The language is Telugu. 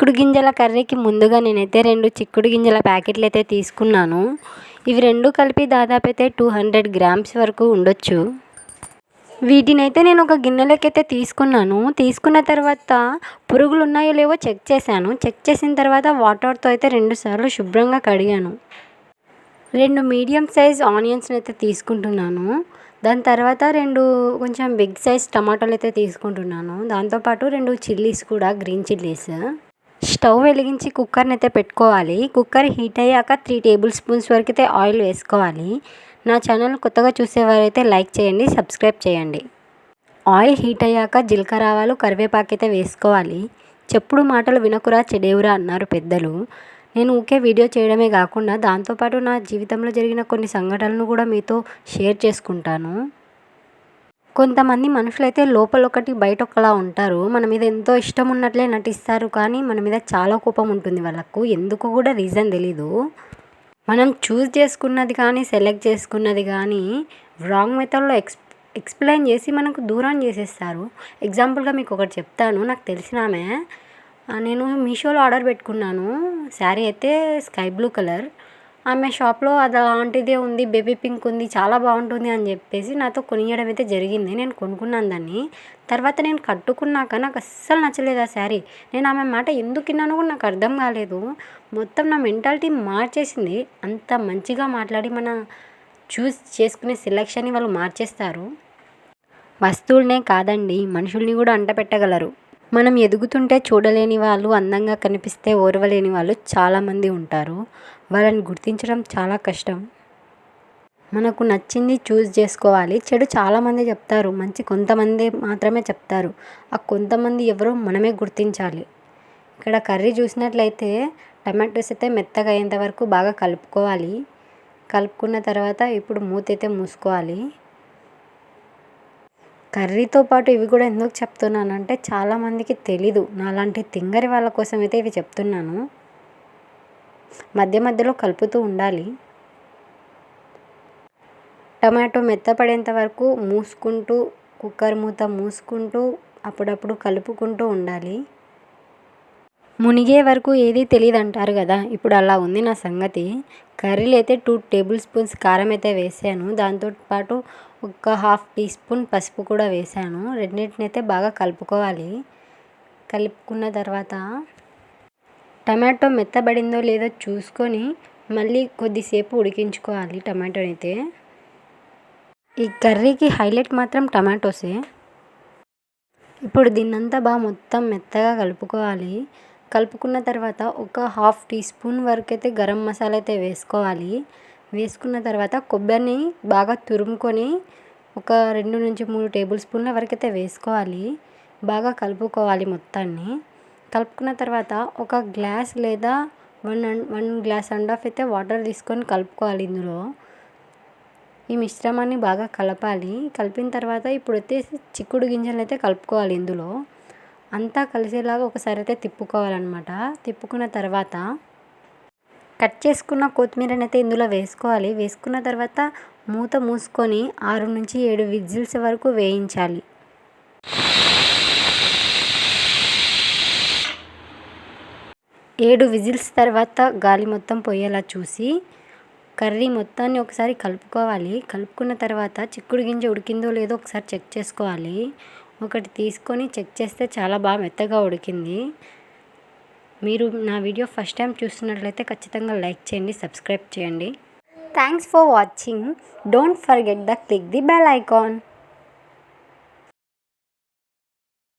చిక్కుడు గింజల కర్రీకి ముందుగా నేనైతే రెండు చిక్కుడు గింజల ప్యాకెట్లు అయితే తీసుకున్నాను. ఇవి రెండు కలిపి దాదాపు అయితే టూ హండ్రెడ్ గ్రామ్స్ వరకు ఉండొచ్చు. వీటినైతే నేను ఒక గిన్నెలోకి అయితే తీసుకున్నాను. తీసుకున్న తర్వాత పురుగులు ఉన్నాయో లేవో చెక్ చేశాను. చెక్ చేసిన తర్వాత వాటర్తో అయితే రెండుసార్లు శుభ్రంగా కడిగాను. రెండు మీడియం సైజ్ ఆనియన్స్ని అయితే తీసుకుంటున్నాను. దాని తర్వాత రెండు కొంచెం బిగ్ సైజ్ టమాటాలు అయితే తీసుకుంటున్నాను. దాంతోపాటు రెండు చిల్లీస్ కూడా గ్రీన్ చిల్లీస్. స్టవ్ వెలిగించి కుక్కర్ని అయితే పెట్టుకోవాలి. కుక్కర్ హీట్ అయ్యాక త్రీ టేబుల్ స్పూన్స్ వరకు అయితే ఆయిల్ వేసుకోవాలి. నా ఛానల్ కొత్తగా చూసేవారైతే లైక్ చేయండి సబ్స్క్రైబ్ చేయండి. ఆయిల్ హీట్ అయ్యాక జీలకర్ర ఆవాలు కరివేపాకు అయితే వేసుకోవాలి. చెప్పుడు మాటలు వినకురా చెడేవురా అన్నారు పెద్దలు. నేను ఊకే వీడియో చేయడమే కాకుండా దాంతోపాటు నా జీవితంలో జరిగిన కొన్ని సంఘటనలను కూడా మీతో షేర్ చేసుకుంటాను. కొంతమంది మనుషులైతే లోపల ఒకటి బయట ఒకలా ఉంటారు. మన మీద ఎంతో ఇష్టం ఉన్నట్లే నటిస్తారు కానీ మన మీద చాలా కోపం ఉంటుంది వాళ్ళకు. ఎందుకు కూడా రీజన్ తెలీదు. మనం చూస్ చేసుకున్నది కానీ సెలెక్ట్ చేసుకున్నది కానీ రాంగ్ మెథడ్లో ఎక్స్ ఎక్స్ప్లెయిన్ చేసి మనకు దూరం చేసేస్తారు. ఎగ్జాంపుల్గా మీకు ఒకటి చెప్తాను. నాకు తెలిసినామే నేను మీషోలో ఆర్డర్ పెట్టుకున్నాను. శారీ అయితే స్కై బ్లూ కలర్. ఆమె షాప్లో అది అలాంటిదే ఉంది బేబీ పింక్ ఉంది చాలా బాగుంటుంది అని చెప్పేసి నాతో కొనియడం అయితే జరిగింది. నేను కొనుక్కున్నాను దాన్ని. తర్వాత నేను కట్టుకున్నాక నాకు అస్సలు నచ్చలేదు ఆ శారీ. నేను ఆమె మాట ఎందుకు విన్నానో కూడా నాకు అర్థం కాలేదు. మొత్తం నా మెంటాలిటీ మార్చేసింది. అంత మంచిగా మాట్లాడి మన చూస్ చేసుకునే సెలెక్షన్ని వాళ్ళు మార్చేస్తారు. వస్తువులనే కాదండి మనుషుల్ని కూడా అంటపెట్టగలరు. మనం ఎదుగుతుంటే చూడలేని వాళ్ళు అందంగా కనిపిస్తే ఓర్వలేని వాళ్ళు చాలామంది ఉంటారు. వాళ్ళని గుర్తించడం చాలా కష్టం. మనకు నచ్చింది చూస్ చేసుకోవాలి. చెడు చాలామంది చెప్తారు. మంచి కొంతమంది మాత్రమే చెప్తారు. ఆ కొంతమంది ఎవరో మనమే గుర్తించాలి. ఇక్కడ కర్రీ చూసినట్లయితే టమాటోస్ అయితే మెత్తగా అయ్యేంత వరకు బాగా కలుపుకోవాలి. కలుపుకున్న తర్వాత ఇప్పుడు మూత అయితే మూసుకోవాలి. కర్రీతో పాటు ఇవి కూడా ఎందుకు చెప్తున్నానంటే చాలామందికి తెలీదు. నాలాంటి తింగరి వాళ్ళ కోసం అయితే ఇవి చెప్తున్నాను. మధ్య మధ్యలో కలుపుతూ ఉండాలి. టమాటో మెత్తపడేంత వరకు మూసుకుంటూ కుక్కర్ మూత మూసుకుంటూ అప్పుడప్పుడు కలుపుకుంటూ ఉండాలి. మునిగే వరకు ఏది తెలియదు అంటారు కదా. ఇప్పుడు అలా ఉంది నా సంగతి. కర్రీలు అయితే టూ టేబుల్ స్పూన్స్ కారం అయితే వేసాను దాంతోపాటు ఒక హాఫ్ టీ స్పూన్ పసుపు కూడా వేసాను. రెండింటిని అయితే బాగా కలుపుకోవాలి. కలుపుకున్న తర్వాత టమాటో మెత్తబడిందో లేదో చూసుకొని మళ్ళీ కొద్దిసేపు ఉడికించుకోవాలి టమాటోని అయితే ఈ కర్రీకి హైలైట్ మాత్రం టమాటోసే. ఇప్పుడు దీన్నంతా బాగా మొత్తం మెత్తగా కలుపుకోవాలి. కలుపుకున్న తర్వాత ఒక హాఫ్ టీ స్పూన్ వరకు అయితే గరం మసాలా అయితే వేసుకోవాలి. వేసుకున్న తర్వాత కొబ్బరిని బాగా తురుముకొని ఒక రెండు నుంచి మూడు టేబుల్ స్పూన్ల వరకు అయితే వేసుకోవాలి. బాగా కలుపుకోవాలి మొత్తాన్ని. కలుపుకున్న తర్వాత ఒక గ్లాస్ లేదా one and one glass and half అయితే వాటర్ తీసుకొని కలుపుకోవాలి ఇందులో. ఈ మిశ్రమాన్ని బాగా కలపాలి. కలిపిన తర్వాత ఇప్పుడు చిక్కుడు గింజలను అయితే కలుపుకోవాలి ఇందులో. అంతా కలిసేలాగా ఒకసారి అయితే తిప్పుకోవాలన్నమాట. తిప్పుకున్న తర్వాత కట్ చేసుకున్న కొత్తిమీరని అయితే ఇందులో వేసుకోవాలి. వేసుకున్న తర్వాత మూత మూసుకొని ఆరు నుంచి ఏడు విజిల్స్ వరకు వేయించాలి. ఏడు విజిల్స్ తర్వాత గాలి మొత్తం పోయేలా చూసి కర్రీ మొత్తాన్ని ఒకసారి కలుపుకోవాలి. కలుపుకున్న తర్వాత చిక్కుడు గింజ ఉడికిందో లేదో ఒకసారి చెక్ చేసుకోవాలి. ఒకటి తీసుకొని చెక్ చేస్తే చాలా బాగా మెత్తగా ఉడికింది. మీరు నా వీడియో ఫస్ట్ టైం చూస్తున్నట్లయితే ఖచ్చితంగా లైక్ చేయండి సబ్స్క్రైబ్ చేయండి. Thanks for watching. Don't forget the click the bell icon.